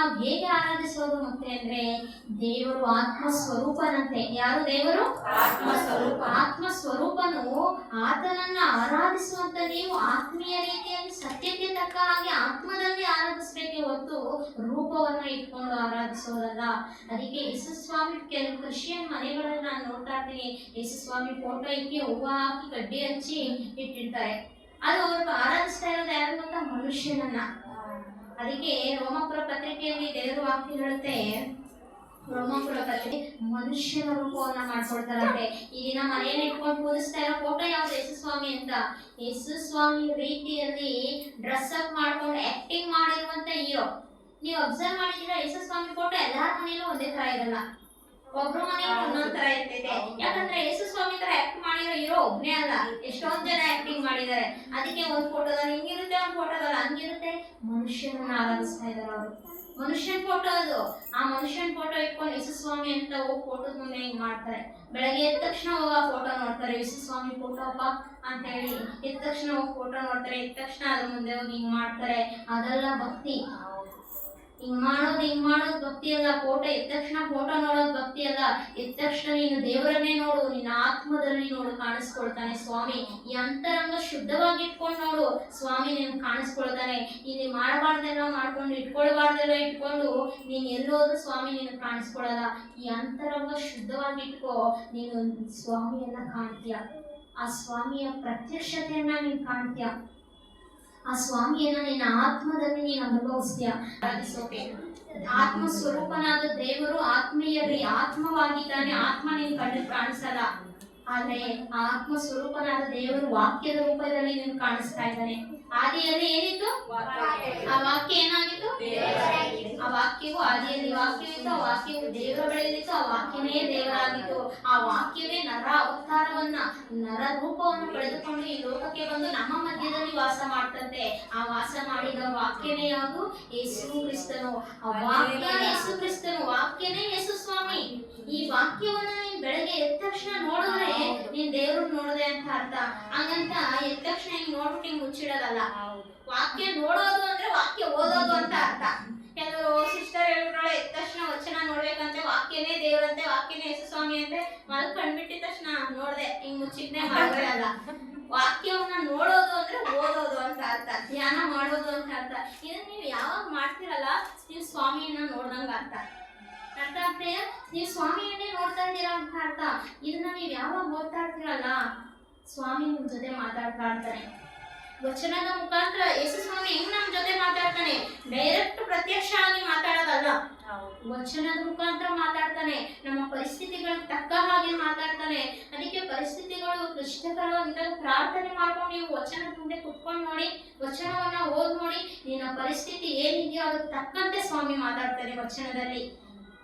ನಾವು ಹೇಗೆ ಆರಾಧಿಸೋದು ಮತ್ತೆ ಅಂದ್ರೆ ದೇವರು ಆತ್ಮ ಸ್ವರೂಪನಂತೆ ಯಾರು ದೇವರು? ಆತ್ಮ ಸ್ವರೂಪ. ಆತ್ಮ ಸ್ವರೂಪನು ಆತನನ್ನ ಆರಾಧಿಸುವಂತ ನೀವು ಆತ್ಮೀಯ ರೀತಿಯಲ್ಲಿ ಸತ್ಯಕ್ಕೆ ತಕ್ಕ ಹಾಗೆ ಆತ್ಮದಲ್ಲಿ ಆರಾಧಿಸ್ಬೇಕೆ ಹೊತ್ತು ರೂಪವನ್ನ ಇಟ್ಕೊಂಡು ಆರಾಧಿಸೋದಲ್ಲ. ಅದಕ್ಕೆ ಯೇಸು ಸ್ವಾಮಿ ಕೆಲವು ಕ್ರಿಶ್ಚಿಯನ್ ಮನೆಗಳನ್ನ ನಾನು ನೋಡ್ತಾ ಇರ್ತೀನಿ. ಯೇಸು ಸ್ವಾಮಿ ಫೋಟೋ ಇಕ್ಕಿ ಹೂವು ಹಾಕಿ ಕಡ್ಡಿ ಹಚ್ಚಿ ಇಟ್ಟಿರ್ತಾರೆ. ಅದು ಅವ್ರಿಗೆ ಆರಾಧಿಸ್ತಾ ಇರೋದು ಯಾರು ಗೊತ್ತಾ? ಮನುಷ್ಯನನ್ನ. ಅದಕ್ಕೆ ರೋಮಪುರ ಪತ್ರಿಕೆಯಲ್ಲಿ ದೇವರು ವಾಕ್ಯ ಹೇಳುತ್ತೆ, ರೋಮಪುರ ಪತ್ರಿಕೆ ಮನುಷ್ಯನ ರೂಪವನ್ನ ಮಾಡ್ಕೊಳ್ತಾರಂತೆ ಈ ದಿನ ಮನೆಯಲ್ಲಿ ಇಟ್ಕೊಂಡು ಪೂಜಿಸ್ತಾ ಇರೋ ಫೋಟೋ ಯಾವ್ದು ಯೇಸು ಸ್ವಾಮಿ ಅಂತ? ಯೇಸು ಸ್ವಾಮಿ ರೀತಿಯಲ್ಲಿ ಡ್ರೆಸ್ ಅಪ್ ಮಾಡ್ಕೊಂಡು ಆಕ್ಟಿಂಗ್ ಮಾಡಿರುವಂತ ಹೀರೋ ನೀವು ಅಬ್ಸರ್ವ್ ಮಾಡಿದ್ರೆ ಯೇಸು ಸ್ವಾಮಿ ಫೋಟೋ ಎಲ್ಲರ ಮನೆಯಲ್ಲೂ ಒಂದೇ ತರ ಇರಲ್ಲ. ಒಬ್ರು ಮನೆಯಲ್ಲಿ ಒಂದೊಂದ್ ತರ ಇರ್ತೈತೆ. ಯಾಕಂದ್ರೆ ಯೇಸು ಸ್ವಾಮಿ ತರ ಆಕ್ಟ್ ಮಾಡಿರೋ ಹೀರೋ ಒಬ್ನೇ ಅಲ್ಲ. ಎಷ್ಟೊಂದ್ ಜನ ಆಕ್ಟಿಂಗ್ ಮಾಡಿದ್ದಾರೆ. ಅದಕ್ಕೆ ಒಂದ್ ಫೋಟೋದಲ್ಲಿ ಹಿಂಗಿರುತ್ತೆ, ಒಂದ್ ಫೋಟೋದಲ್ಲಿ ಹಂಗಿರುತ್ತೆ? ಮನುಷ್ಯನನ್ನ ಆರಾಧಿಸ್ತಾ ಇದಾರೆ ಅವರು ಮನುಷ್ಯನ್ ಫೋಟೋ ಅದು. ಆ ಮನುಷ್ಯನ್ ಫೋಟೋ ಇಟ್ಕೊಂಡು ಯೇಸು ಸ್ವಾಮಿ ಅಂತ ಹೋಗಿ ಫೋಟೋ ಮುಂದೆ ಹಿಂಗ್ ಮಾಡ್ತಾರೆ. ಬೆಳಗ್ಗೆ ಎದ್ದ ತಕ್ಷಣ ಹೋಗಿ ಆ ಫೋಟೋ ನೋಡ್ತಾರೆ. ಯೇಸು ಸ್ವಾಮಿ ಫೋಟೋ ಅಪ್ಪ ಅಂತ ಹೇಳಿ ಎದ್ದ ತಕ್ಷಣ ಹೋಗಿ ಫೋಟೋ ನೋಡ್ತಾರೆ. ಎದ್ದ ತಕ್ಷಣ ಅದ್ರ ಮುಂದೆ ಹೋಗಿ ಹಿಂಗ್ ಮಾಡ್ತಾರೆ. ಅದೆಲ್ಲ ಭಕ್ತಿ. ಹಿಂಗ್ ಮಾಡೋದು ಹಿಂಗ್ ಮಾಡೋದು ಭಕ್ತಿ ಅಲ್ಲ. ಫೋಟೋ ಎದ್ದ ತಕ್ಷಣ ಫೋಟೋ ನೋಡೋದು ಭಕ್ತಿ ಅಲ್ಲ. ಎದ್ದ ತಕ್ಷಣ ನೀನು ದೇವರನ್ನೇ ನೋಡು. ನಿನ್ನ ಆತ್ಮದಲ್ಲಿ ನೋಡು ಕಾಣಿಸ್ಕೊಳ್ತಾನೆ ಸ್ವಾಮಿ. ಈ ಅಂತರಂಗ ಶುದ್ಧವಾಗಿ ಇಟ್ಕೊಂಡು ಸ್ವಾಮಿ ನೀನು ಕಾಣಿಸ್ಕೊಳ್ತಾನೆ ಇಲ್ಲಿ ಮಾಡಬಾರ್ದೆಲ್ಲ ಮಾಡ್ಕೊಂಡು ಇಟ್ಕೊಳ್ಬಾರ್ದೆಲ್ಲ ಇಟ್ಕೊಂಡು ನೀನು ಎಲ್ಲೋದ್ರು ಸ್ವಾಮಿ ನೀನು ಕಾಣಿಸ್ಕೊಳ್ಳಲ್ಲ ಈ ಅಂತರಂಗ ಶುದ್ಧವಾಗಿ ಇಟ್ಕೋ ನೀನು ಸ್ವಾಮಿಯನ್ನ ಕಾಣ್ತೀಯ. ಆ ಸ್ವಾಮಿಯ ಪ್ರತ್ಯಕ್ಷತೆಯನ್ನ ನೀನು ಕಾಣ್ತೀಯ. ಆ ಸ್ವಾಮಿಯನ್ನ ನಿನ್ನ ಆತ್ಮದಲ್ಲಿ ನೀನು ಅನುಭವಿಸ್ತೀಯ. ಆರಾಧಿಸೋಕೆ ಆತ್ಮ ಸ್ವರೂಪನಾದ ದೇವರು ಆತ್ಮೀಯರಿ ಆತ್ಮವಾಗಿದ್ದಾನೆ. ಆತ್ಮ ನೀನು ಕಂಡು ಕಾಣಿಸಲ್ಲ. ಆದ್ರೆ ಆ ಆತ್ಮ ಸ್ವರೂಪನಾದ ದೇವರು ವಾಕ್ಯದ ರೂಪದಲ್ಲಿ ನಿಮ್ಗೆ ಕಾಣಿಸ್ತಾ ಇದ್ದಾನೆ. ಆದಿಯಲ್ಲಿ ಏನಿತ್ತು? ಆ ವಾಕ್ಯ ಏನಾಗಿತ್ತು? ಆ ವಾಕ್ಯ ವಾಕ್ಯವು ದೇವರ ಬಳಿಯಲ್ಲಿತ್ತು ಆ ವಾಕ್ಯವೇ ದೇವರಾಗಿತ್ತು. ಆ ವಾಕ್ಯವೇ ನರ ಅವತಾರವನ್ನ ನರ ರೂಪವನ್ನು ಪಡೆದುಕೊಂಡು ಈ ಲೋಕಕ್ಕೆ ಬಂದು ನಮ್ಮ ಮಧ್ಯದಲ್ಲಿ ವಾಸ ಮಾಡ್ತಂತೆ. ಆ ವಾಸ ಮಾಡಿದ ವಾಕ್ಯನೇ ಯಾವುದು? ಯೇಸು ಕ್ರಿಸ್ತನು. ಆ ವಾಕ್ಯ ಯೇಸು ಕ್ರಿಸ್ತನು. ವಾಕ್ಯನೇ ಯೇಸು ಸ್ವಾಮಿ. ಈ ವಾಕ್ಯವನ್ನ ನೀನ್ ಬೆಳಗ್ಗೆ ಎದ್ದ ತಕ್ಷಣ ನೋಡಿದ್ರೆ ನೀನ್ ದೇವ್ರು ನೋಡಿದೆ ಅಂತ ಅರ್ಥ. ಹಂಗಂತ ಎದ್ದ ತಕ್ಷಣ ಹಿಂಗ್ ನೋಡ್ಬಿಟ್ಟು ಹಿಂಗ್ ಮುಚ್ಚಿಡೋದಲ್ಲ. ವಾಕ್ಯ ನೋಡೋದು ಅಂದ್ರೆ ವಾಕ್ಯ ಓದೋದು ಅಂತ ಅರ್ಥ ಕೆಲವರು ಸಿಸ್ಟರ್ ಹೇಳ್ಬಿಟ್ರೆ ಎದ್ದ ತಕ್ಷಣ ವಚನ ನೋಡ್ಬೇಕಂತೆ ವಾಕ್ಯನೇ ದೇವರಂತೆ ವಾಕ್ಯನೇ ಯೇಸು ಸ್ವಾಮಿ ಅಂತೆ ಮಲ್ಕೊಂಡ್ಬಿಟ್ಟಿದ ತಕ್ಷಣ ನೋಡ್ದೆ ಹಿಂಗ್ ಮುಚ್ಚಿಟ್ನೆ ಅಲ್ಲ. ವಾಕ್ಯವನ್ನ ನೋಡೋದು ಅಂದ್ರೆ ಓದೋದು ಅಂತ ಅರ್ಥ ಧ್ಯಾನ ಮಾಡೋದು ಅಂತ ಅರ್ಥ. ಇದನ್ನ ನೀವು ಯಾವಾಗ ಮಾಡ್ತಿರಲ್ಲ ನೀವು ಸ್ವಾಮಿಯನ್ನ ನೋಡ್ದಂಗ ಅರ್ಥ. ಅರ್ಥ ಆಗ್ತೇಯ ನೀವು ಸ್ವಾಮಿಯನ್ನೇ ನೋಡ್ತಾ ಇದ್ದೀರಾ ಅಂತ ಅರ್ಥ. ಇದನ್ನ ನೀವು ಯಾವಾಗ ಓದ್ತಾ ಇರ್ತೀರಲ್ಲ ಸ್ವಾಮಿ ನಿಮ್ ಜೊತೆ ಮಾತಾಡ್ತಾ ಇರ್ತಾನೆ. ವಚನದ ಮುಖಾಂತರ ಯೇಸು ಸ್ವಾಮಿ ಹೆಂಗ್ ನಮ್ ಜೊತೆ ಮಾತಾಡ್ತಾನೆ? ಡೈರೆಕ್ಟ್ ಪ್ರತ್ಯಕ್ಷ ಆಗಿ ಮಾತಾಡೋದಲ್ಲ ವಚನದ ಮುಖಾಂತರ ಮಾತಾಡ್ತಾನೆ. ನಮ್ಮ ಪರಿಸ್ಥಿತಿಗಳಿಗೆ ತಕ್ಕ ಮಾತಾಡ್ತಾನೆ. ಅದಕ್ಕೆ ಪರಿಸ್ಥಿತಿಗಳು ಕ್ಲಿಷ್ಟಕರವಾಗಿದ್ದಾಗ ಪ್ರಾರ್ಥನೆ ಮಾಡ್ಕೊಂಡು ನೀವು ವಚನ ಮುಂದೆ ಕುತ್ಕೊಂಡು ನೋಡಿ, ವಚನವನ್ನ ಓದ್ ನೋಡಿ, ನಿನ್ನ ಪರಿಸ್ಥಿತಿ ಏನಿದೆಯೋ ಅದಕ್ಕೆ ತಕ್ಕಂತೆ ಸ್ವಾಮಿ ಮಾತಾಡ್ತಾರೆ ವಚನದಲ್ಲಿ.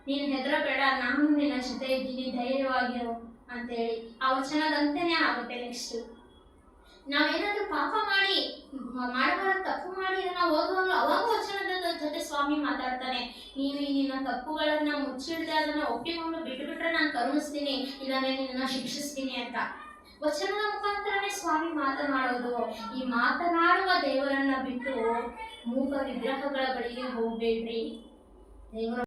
ನೀನು ಹೆದರಬೇಡ, ನಾನು ನಿನ್ನ ಜೊತೆ ಇದ್ದೀನಿ, ಧೈರ್ಯವಾಗಿರು ಅಂತೇಳಿ ಆ ವಚನದಂತೆನೇ ಆಗುತ್ತೆ ನೆಕ್ಸ್ಟ್ ನಾವೇನಾದ್ರೂ ಪಾಪ ಮಾಡಿ ಮಾಡಬಾರ ತಪ್ಪು ಮಾಡಿ ನಾವು ಓದುವಾಗ ಅವಾಗ ವಚನದ ಜೊತೆ ಸ್ವಾಮಿ ಮಾತಾಡ್ತಾನೆ. ನೀನು ಈ ನಿನ್ನ ತಪ್ಪುಗಳನ್ನ ಮುಚ್ಚಿಡದೆ, ಅದನ್ನ ಒಪ್ಪಿಕೊಂಡು ಬಿಟ್ಬಿಟ್ರೆ ನಾನು ಕರುಣಿಸ್ತೀನಿ, ಇಲ್ಲಾಂದ್ರೆ ನಿನ್ನ ಶಿಕ್ಷಿಸ್ತೀನಿ ಅಂತ. ವಚನದ ಮುಖಾಂತರನೇ ಸ್ವಾಮಿ ಮಾತನಾಡೋದು. ಈ ಮಾತನಾಡುವ ದೇವರನ್ನ ಬಿಟ್ಟು ಮೂಕ ವಿಗ್ರಹಗಳ ಬಳಿಗೆ ಹೋಗ್ಬೇಡ್ರಿ. ದೇವರ